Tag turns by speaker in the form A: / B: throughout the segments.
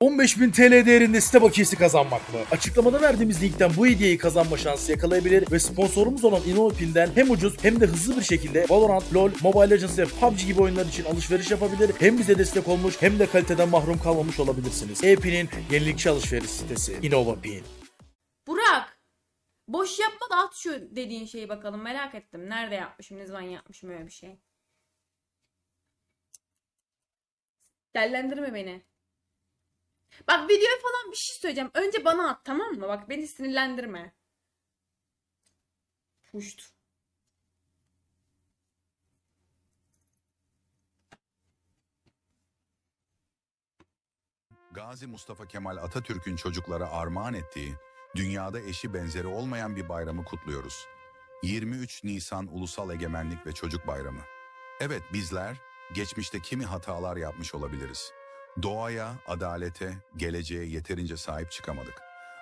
A: 15.000 TL değerinde site bakiyesi kazanmak mı? Açıklamada verdiğimiz linkten bu hediyeyi kazanma şansı yakalayabilir ve sponsorumuz olan InnoPin'den hem ucuz hem de hızlı bir şekilde Valorant, LoL, Mobile Legends ve PUBG gibi oyunlar için alışveriş yapabilir. Hem bize destek olmuş hem de kaliteden mahrum kalmamış olabilirsiniz. E-Pin'in yenilikçi alışveriş sitesi InnovaPin.
B: Burak. Boş yapma da at şu dediğin şeyi bakalım. Merak ettim. Nerede yapmışım? Ne zaman yapmışım öyle bir şey? Dellendirme beni. Bak videoya falan bir şey söyleyeceğim. Önce bana at tamam mı? Bak beni sinirlendirme. Puşt.
C: Gazi Mustafa Kemal Atatürk'ün çocuklara armağan ettiği, dünyada eşi benzeri olmayan bir bayramı kutluyoruz. 23 Nisan Ulusal Egemenlik ve Çocuk Bayramı. Evet bizler, geçmişte kimi hatalar yapmış olabiliriz. Doğaya, adalete, geleceğe yeterince sahip çıkamadık.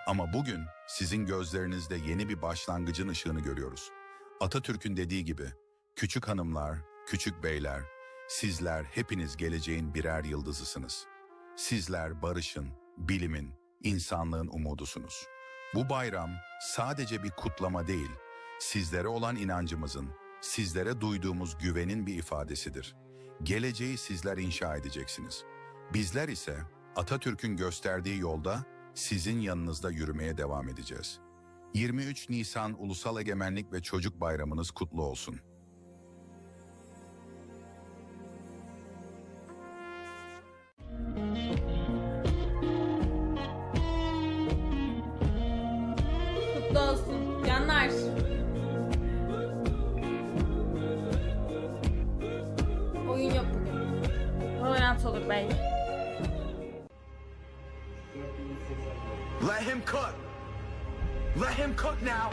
C: Ama bugün sizin gözlerinizde yeni bir başlangıcın ışığını görüyoruz. Atatürk'ün dediği gibi, küçük hanımlar, küçük beyler, sizler hepiniz geleceğin birer yıldızısınız. Sizler barışın, bilimin, insanlığın umudusunuz. Bu bayram sadece bir kutlama değil, sizlere olan inancımızın, sizlere duyduğumuz güvenin bir ifadesidir. Geleceği sizler inşa edeceksiniz. Bizler ise Atatürk'ün gösterdiği yolda sizin yanınızda yürümeye devam edeceğiz. 23 Nisan Ulusal Egemenlik ve Çocuk Bayramınız kutlu olsun.
B: Kutlu olsun. Canlar. Oyun yok bugün. Valorant olur belki.
D: Let him cook. Let him cook now.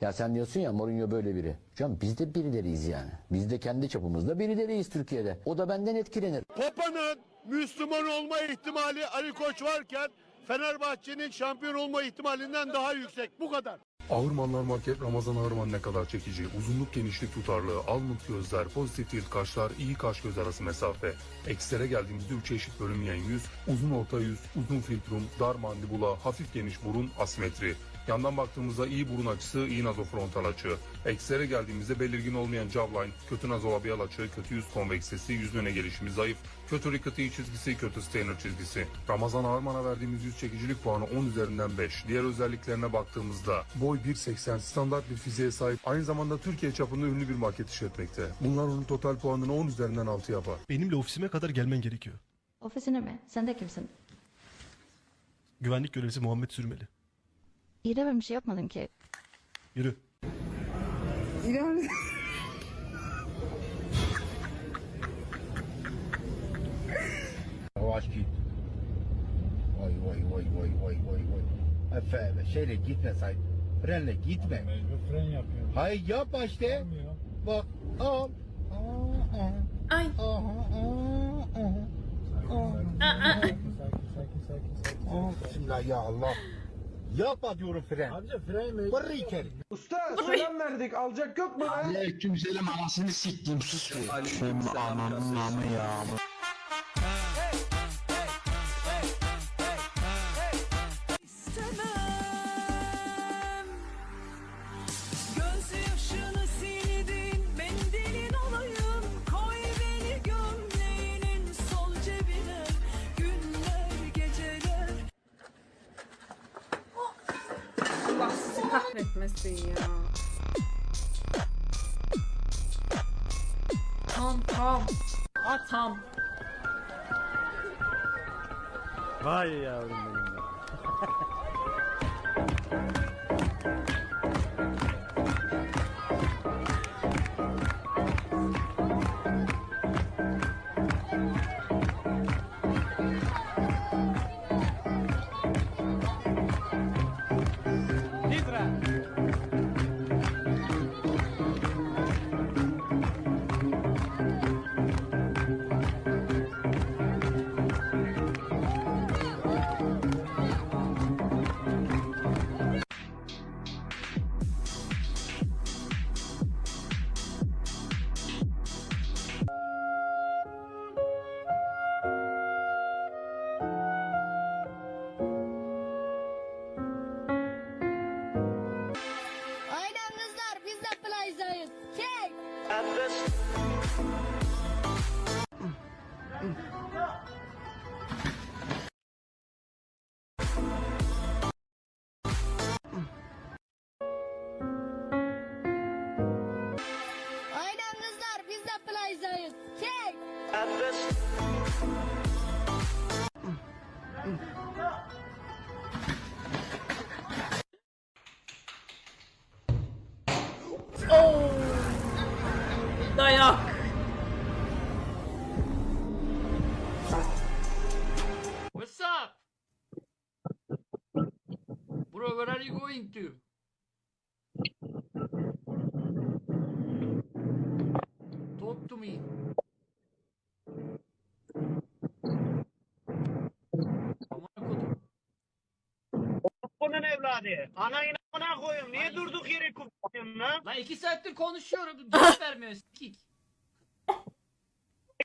E: Ya sen diyorsun ya Mourinho böyle biri. Canım biz de birileriyiz yani. Biz de kendi çapımızda birileriyiz Türkiye'de. O da benden etkilenir.
F: Papa'nın Müslüman olma ihtimali Ali Koç varken Fenerbahçe'nin şampiyon olma ihtimalinden daha yüksek. Bu kadar.
G: Ağırmanlar Market Ramazan Ağırman ne kadar çekici. Uzunluk genişlik tutarlı, almut gözler, pozitif tilt kaşlar, iyi kaş göz arası mesafe. Eksilere geldiğimizde üç eşit bölünmeyen yüz, uzun orta yüz, uzun filtrum, dar mandibula, hafif geniş burun, asimetri. Yandan baktığımızda iyi burun açısı, iyi nazofrontal açı. Eksilere geldiğimizde belirgin olmayan jawline, kötü nazolabial açı, kötü yüz konveksesi, yüz öne gelişimi zayıf, kötü Rickety çizgisi, kötü Steiner çizgisi. Ramazan Ağırman'a verdiğimiz yüz çekicilik puanı 10 üzerinden 5. Diğer özelliklerine baktığımızda boy 1.80 standart bir fiziğe sahip aynı zamanda Türkiye çapında ünlü bir market işletmekte. Bunlar onun total puanını 10 üzerinden 6 yapar.
H: Benimle ofisime kadar gelmen gerekiyor.
I: Ofisine mi? Sen de kimsin?
H: Güvenlik görevlisi Muhammed Sürmeli.
I: İyi de ben bir şey yapmadım ki.
H: Yürü.
F: Yavaş git. Vay vay vay vay vay vay vay. Efe şeyle gitme say. Frenle gitme. Mecbur fren yapıyorum. Hayır yapma işte. Bak al. Aa, aa,
B: Ay.
F: aa, aa, aa.
B: Aa, aa.
F: Aa, Bismillah ya Allah. Yapma diyorum fren. Amca fren mi? Vırrı içeri.
J: Usta selam verdik alacak yok mu be?
E: Aleykümselam anasını siktim sus. Tüm ananın namı ya.
B: Kahretmesin ya. Tam tam. Aa tam.
F: Vay yavrum benim.
K: going to? Talk to me.
J: Bunun evladı. Anayın amına koyayım. Niye durduk yere kupuyorsun lan?
K: Lan iki saattir konuşuyorum. Cevap vermiyor. Sikik.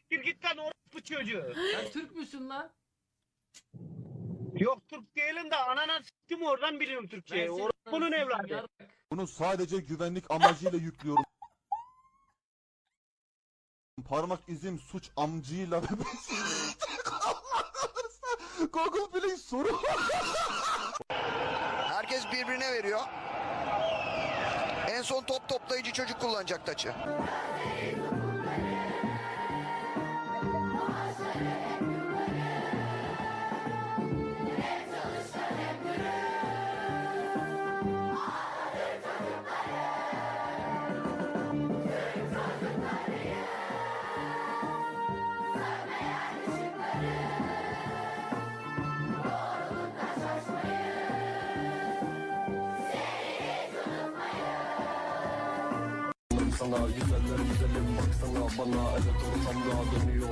J: Gir git lan orospu çocuğu.
K: Sen Türk müsün lan?
J: Yok Türk değilim de anana s**tim oradan biliyorum
K: Ben
J: Türkçeyi.
K: senin
J: Orospunun
K: anasını
J: evladı.
K: yarrak.
L: Bunu sadece güvenlik amacıyla yüklüyorum. Parmak izim suç amcıyla Google Play soru.
M: Herkes birbirine veriyor. En son top toplayıcı çocuk kullanacak taçı.
N: Sana güzeller güzelim. Baksana bana evet ortamda dönüyor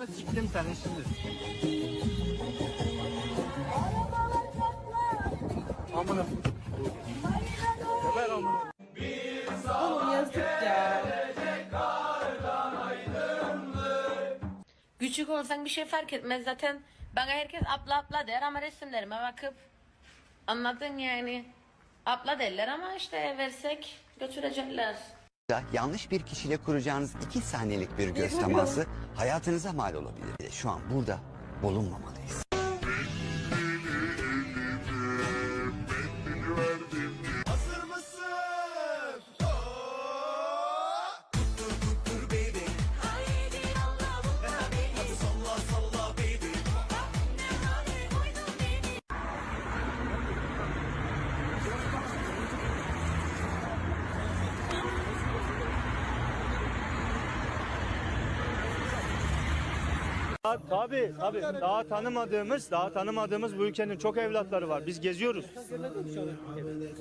J: Ananı siktim seni şimdi. Amına. Geber amına.
B: Oğlum yazık ya.
O: Küçük olsan bir şey fark etmez zaten. Bana herkes abla abla der ama resimlerime bakıp anladın yani. Abla derler ama işte versek götürecekler.
M: Yanlış bir kişiyle kuracağınız iki saniyelik bir göz teması hayatınıza mal olabilir. Şu an burada bulunmamalıyız.
J: Tabii tabii. Daha tanımadığımız, daha tanımadığımız bu ülkenin çok evlatları var. Biz geziyoruz.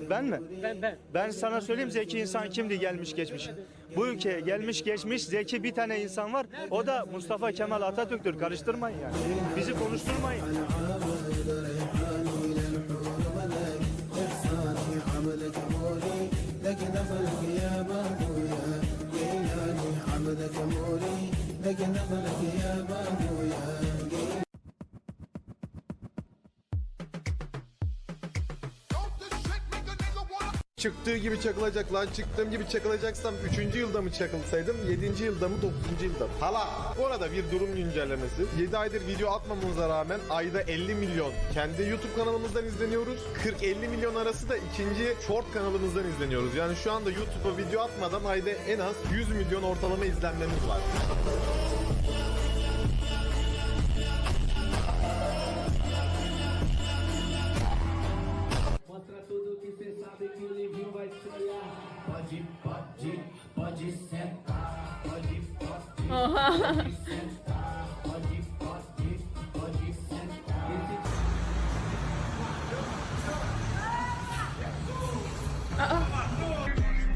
J: Ben mi? Ben ben. Ben sana söyleyeyim zeki insan kimdi gelmiş geçmiş. Bu ülkeye gelmiş geçmiş zeki bir tane insan var. O da Mustafa Kemal Atatürk'tür. Karıştırmayın yani. Bizi konuşturmayın.
P: Çıktığı gibi çakılacak lan çıktığım gibi çakılacaksam 3. yılda mı çakılsaydım 7. yılda mı 9. yılda mı? Hala bu arada bir durum güncellemesi 7 aydır video atmamamıza rağmen ayda 50 milyon kendi YouTube kanalımızdan izleniyoruz 40-50 milyon arası da ikinci short kanalımızdan izleniyoruz yani şu anda YouTube'a video atmadan ayda en az 100 milyon ortalama izlenmemiz var.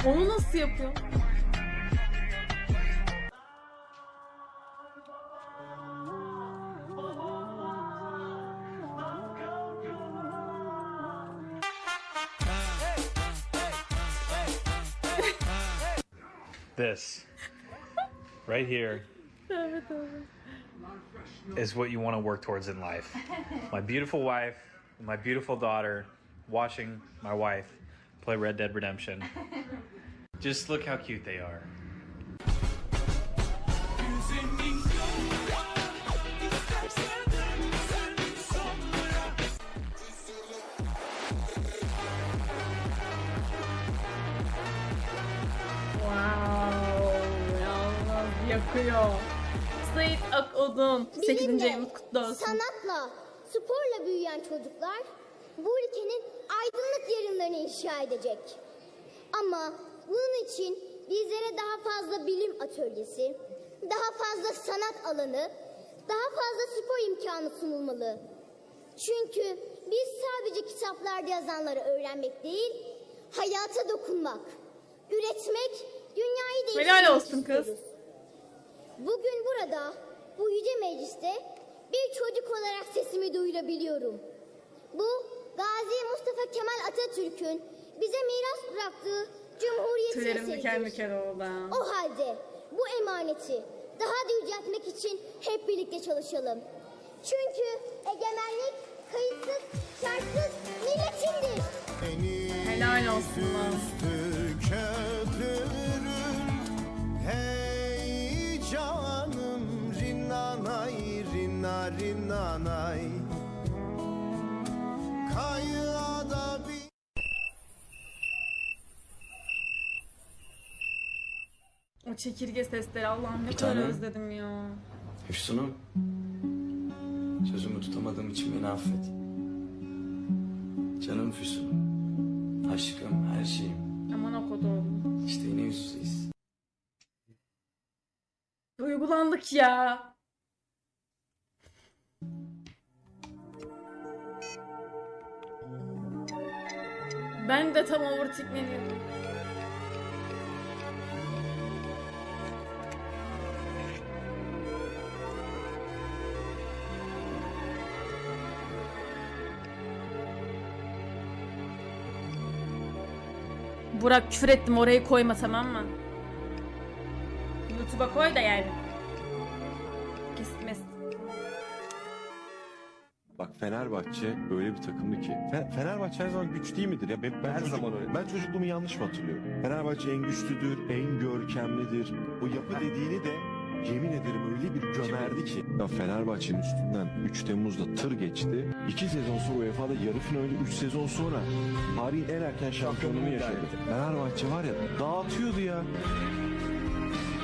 B: Onu nasıl yapıyor?
Q: This right here is what you want to work towards in life. My beautiful wife, my beautiful daughter, watching my wife play Red Dead Redemption. Just look how cute they are.
B: Yakıyor. Sait Akodun. 8. ayımız kutlu olsun.
R: Sanatla, sporla büyüyen çocuklar bu ülkenin aydınlık yarınlarını inşa edecek. Ama bunun için bizlere daha fazla bilim atölyesi, daha fazla sanat alanı, daha fazla spor imkanı sunulmalı. Çünkü biz sadece kitaplarda yazanları öğrenmek değil, hayata dokunmak, üretmek, dünyayı değiştirmek
B: Helal olsun kız.
R: Bugün burada, bu yüce mecliste bir çocuk olarak sesimi duyurabiliyorum. Bu, Gazi Mustafa Kemal Atatürk'ün bize miras bıraktığı Cumhuriyet
B: Tüylerim diken diken oldu.
R: O halde bu emaneti daha da yüceltmek için hep birlikte çalışalım. Çünkü egemenlik kayıtsız, şartsız milletindir.
B: Helal olsun lan. Çekirge sesleri Allah'ım ne
H: Bir
B: kadar
H: tane.
B: özledim ya.
H: Füsun'um. Sözümü tutamadığım için beni affet. Canım Füsun'um. Aşkım, her şeyim.
B: Aman okudum.
H: İşte yine yüz yüzeyiz.
B: Duygulandık ya. Ben de tam overthinkleniyordum. Burak küfür ettim orayı koyma tamam mı? YouTube'a koy da yani. Kesmez.
S: Bak Fenerbahçe öyle bir takımdı ki. Fe- Fenerbahçe her zaman güç değil midir? Ya ben, ben her zaman öyle. Ben çocukluğumu yanlış mı hatırlıyorum? Fenerbahçe en güçlüdür, en görkemlidir. O yapı dediğini de yemin ederim öyle bir gömerdi ki. Ya Fenerbahçe'nin üstünden 3 Temmuz'da tır geçti. 2 sezon sonra UEFA'da yarı finalde 3 sezon sonra tarihin en erken şampiyonluğunu yaşadı. Fenerbahçe var ya dağıtıyordu ya.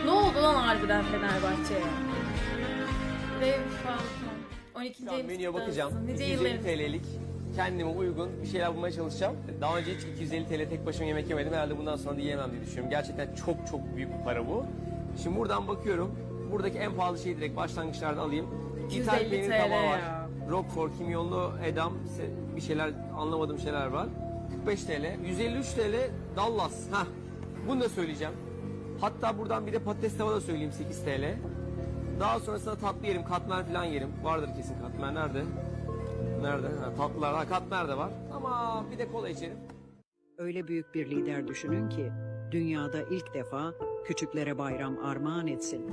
B: Ne oldu lan harbiden Fenerbahçe'ye? Rev Falcon. 12.
T: Şu an menüye bakacağım.
B: Nice
T: 250
B: yıllarınız.
T: TL'lik kendime uygun bir şeyler bulmaya çalışacağım. Daha önce hiç 250 TL tek başıma yemek yemedim. Herhalde bundan sonra da yiyemem diye düşünüyorum. Gerçekten çok çok büyük bir para bu. Şimdi buradan bakıyorum. Buradaki en pahalı şeyi direkt başlangıçlarda alayım.
B: 250
T: İthal peynir
B: TL
T: tabağı var.
B: ya.
T: Roquefort, kimyonlu edam, se- bir şeyler anlamadığım şeyler var. 45 TL. 153 TL Dallas. Hah. Bunu da söyleyeceğim. Hatta buradan bir de patates tava da söyleyeyim 8 TL. Daha sonrasında tatlı yerim, katmer falan yerim. Vardır kesin katmer. Nerede? Nerede? Ha, tatlılar, ha, katmer de var. Ama bir de kola içerim.
U: Öyle büyük bir lider düşünün ki dünyada ilk defa küçüklere bayram armağan etsin.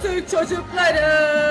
B: Atatürk çocukları